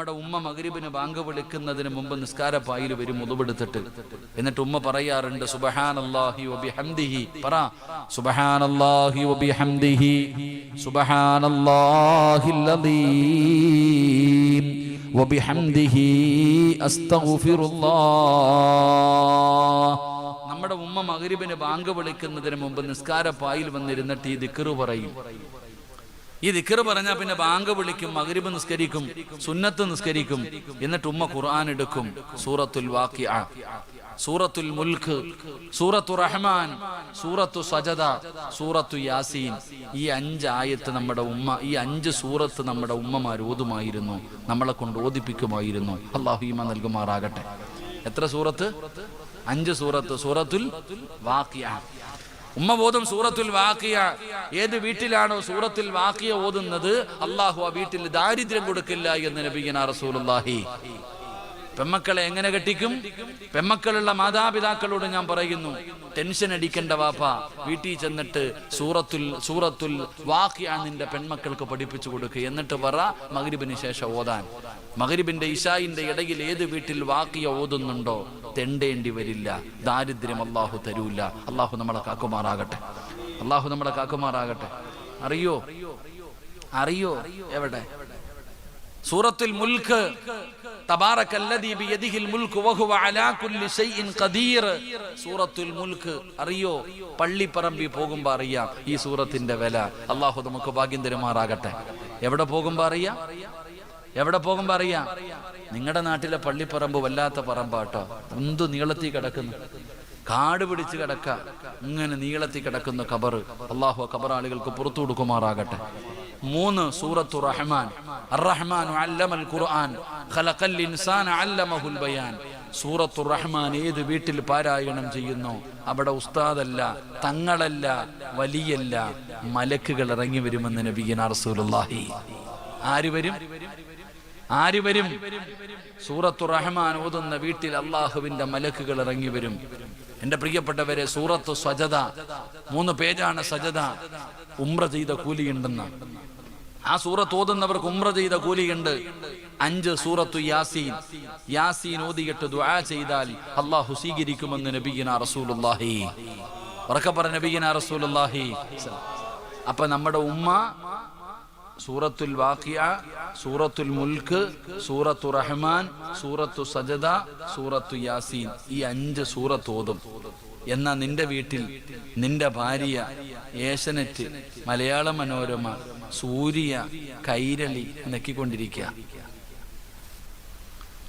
നമ്മുടെ ഉമ്മ മകരിബിന് ബാങ്ക് വിളിക്കുന്നതിന് മുമ്പ് നിസ്കാര പായിൽ വരും മുതുപെടുത്തിട്ട് എന്നിട്ട് ഉമ്മ പറയാറുണ്ട് സുബഹാനല്ലാഹി വബിഹംദിഹി പറ സുബഹാനല്ലാഹി വബിഹംദിഹി സുബഹാനല്ലാഹിൽ അദീം വബിഹംദിഹി അസ്തഗ്ഫിറുല്ലാഹ്. നമ്മുടെ ഉമ്മ മകരിബിന് ബാങ്ക് വിളിക്കുന്നതിന് മുമ്പ് നിസ്കാര പായിൽ വന്നിരുന്നിട്ട് ഈ ദിക്കറ് പറയും. ഈ ദിക്കർ പറഞ്ഞാൽ പിന്നെ ബാങ്ക് വിളിക്കും മകരിബ് നിസ്കരിക്കും സുന്നത്ത് നിസ്കരിക്കും. എന്നിട്ട് ഉമ്മ ഖുർആൻ എടുക്കും. സൂറത്തുൽ വാക്കിയ സൂറത്തുൽ മുൽക്ക് സൂറത്തു റഹ്മാൻ സൂറത്തു സജദ സൂറത്തു യാസീൻ. ഈ അഞ്ച് ആയത്ത് നമ്മുടെ ഉമ്മ ഈ അഞ്ച് സൂറത്ത് നമ്മുടെ ഉമ്മമാർ ഓതുമായിരുന്നു. നമ്മളെ കൊണ്ട് ഓദിപ്പിക്കുമായിരുന്നു അള്ളാഹു ഈമ നൽകുമാറാകട്ടെ. എത്ര സൂറത്ത്? അഞ്ച് സൂറത്ത്. സൂറത്തുൽ വാക്കിയ ഉമ്മ ബോധം സൂറത്തുൽ വാക്കിയ ഏത് വീട്ടിലാണോ സൂറത്തിൽ വാക്കിയ ഓതുന്നത് അള്ളാഹു ആ വീട്ടിൽ ദാരിദ്ര്യം കൊടുക്കില്ല എന്ന് നബിയന റസൂലുള്ളാഹി. പെമ്മക്കളെ എങ്ങനെ കെട്ടിക്കും? പെമ്മക്കളുള്ള മാതാപിതാക്കളോട് ഞാൻ പറയുന്നു ടെൻഷൻ അടിക്കേണ്ട വാപ്പ വീട്ടിൽ ചെന്നിട്ട് സൂറത്തുൽ സൂറത്തുൽ വാക്കിയ നിന്റെ പെൺമക്കൾക്ക് പഠിപ്പിച്ചു കൊടുക്കുക എന്നിട്ട് പറ മകരിബിന് ശേഷം ഓതാൻ. മകരിബിന്റെ ഇഷായിന്റെ ഇടയിൽ ഏത് വീട്ടിൽ വാക്കിയ ഓതുന്നുണ്ടോ തെണ്ടേണ്ടി വരില്ല. ദാരിദ്ര്യം അള്ളാഹു തരൂല്ല അള്ളാഹു നമ്മളെ കാക്കുമാറാകട്ടെ. അള്ളാഹു നമ്മളെ കാക്കുമാറാകട്ടെ. അറിയോ? അറിയോ? എവിടെ? സൂറത്തുൽ മുൽക്ക്. സൂറത്തുൽ മുൽക്ക് അറിയോ? പള്ളിപ്പറമ്പി പോകുമ്പോ അറിയാം ഈ സൂറത്തിന്റെ വില. അള്ളാഹു നമുക്ക് ഭാഗ്യം തരുമാറാകട്ടെ. എവിടെ പോകുമ്പോ അറിയാം? എവിടെ പോകുമ്പോ അറിയാം? നിങ്ങളുടെ നാട്ടിലെ പള്ളിപ്പറമ്പ് വല്ലാത്ത പറമ്പാട്ടോ. എന്തു നീളത്തിൽ കിടക്കുന്നു. കാട് പിടിച്ച് കിടക്ക. ഇങ്ങനെ നീളത്തിൽ കിടക്കുന്ന കബറ് അള്ളാഹു കബറാളികൾക്ക് പുറത്തു കൊടുക്കുമാറാകട്ടെ. മൂന്ന് സൂറത്തു റഹ്മാൻ. അർ-റഹ്മാൻ അല്ലമൽ ഖുർആൻ. ഖലഖൽ ഇൻസാന അല്ലമഹുൽ ബയാൻ. സൂറത്തു റഹ്മാൻ ഏത് വീട്ടിൽ പാരായണം ചെയ്യുന്നു? അവിടെ ഉസ്താദല്ല തങ്ങളല്ല വലിയല്ല മലക്കുകൾ ഇറങ്ങി വരുമെന്ന് നബിയൻ റസൂലുള്ളാഹി. ആര് വരും? ആര് വരും? സൂറത്തു റഹ്മാൻ ഓതുന്ന വീട്ടിൽ അള്ളാഹുവിന്റെ മലക്കുകൾ ഇറങ്ങി വരും. എന്റെ പ്രിയപ്പെട്ടവരെ സൂറത്ത് സജത മൂന്ന് പേജാണ് സജത ഉമ്ര ചെയ്ത കൂലിയുണ്ടെന്ന്. ആ സൂറത്ത് ഓതുന്നവർക്ക് ഉമ്ര ചെയ്ത കൂലിയുണ്ട്. അഞ്ച് സൂറത്തു യാസീൻ. യാസീൻ ഓതിയിട്ട് ദുആ ചെയ്താൽ അള്ളാഹു സ്വീകരിക്കുമെന്ന് നബിയന റസൂലുള്ളാഹി. ഉറക്കെ പറ റസൂലുല്ലാഹി അപ്പൊ നമ്മുടെ ഉമ്മ സൂറത്തുൽ വാഖിയ സൂറത്തുൽ മുൽക്ക് സൂറത്തു റഹ്മാൻ സൂറത്തു സജദ സൂറത്തു യാസീൻ. ഈ അഞ്ച് സൂറത്ത് ഓതും. എന്നാ നിന്റെ വീട്ടിൽ നിന്റെ ഭാര്യ ഏശനറ്റ് മലയാള മനോരമ സൂര്യ കൈരളി നെക്കിക്കൊണ്ടിരിക്കുക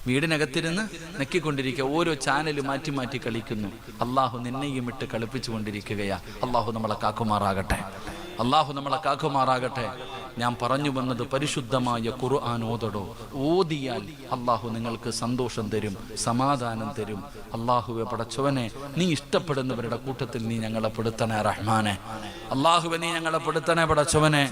വീടിനകത്തിരുന്ന് നെക്കിക്കൊണ്ടിരിക്കുക ഓരോ ചാനൽ മാറ്റി മാറ്റി കളിക്കുന്നു. അള്ളാഹു നിന്നെയും ഇട്ട് കളിപ്പിച്ചു കളിപ്പിച്ചുകൊണ്ടിരിക്കുകയാ. അള്ളാഹു നമ്മളെ കാക്കുമാറാകട്ടെ. അള്ളാഹു നമ്മളെ കാക്കുമാറാകട്ടെ. ഞാൻ പറഞ്ഞു വന്നത് പരിശുദ്ധമായ ഖുർആൻ ഓതടോ. ഓതിയാൽ അള്ളാഹു നിങ്ങൾക്ക് സന്തോഷം തരും സമാധാനം തരും. അള്ളാഹുവെ പടച്ചവനെ നീ ഇഷ്ടപ്പെടുന്നവരുടെ കൂട്ടത്തിൽ നീ ഞങ്ങളെ പെടുത്തണേ റഹ്മാനെ. അള്ളാഹുവെ നീ ഞങ്ങളെ പെടുത്തണേ പടച്ചവനെ.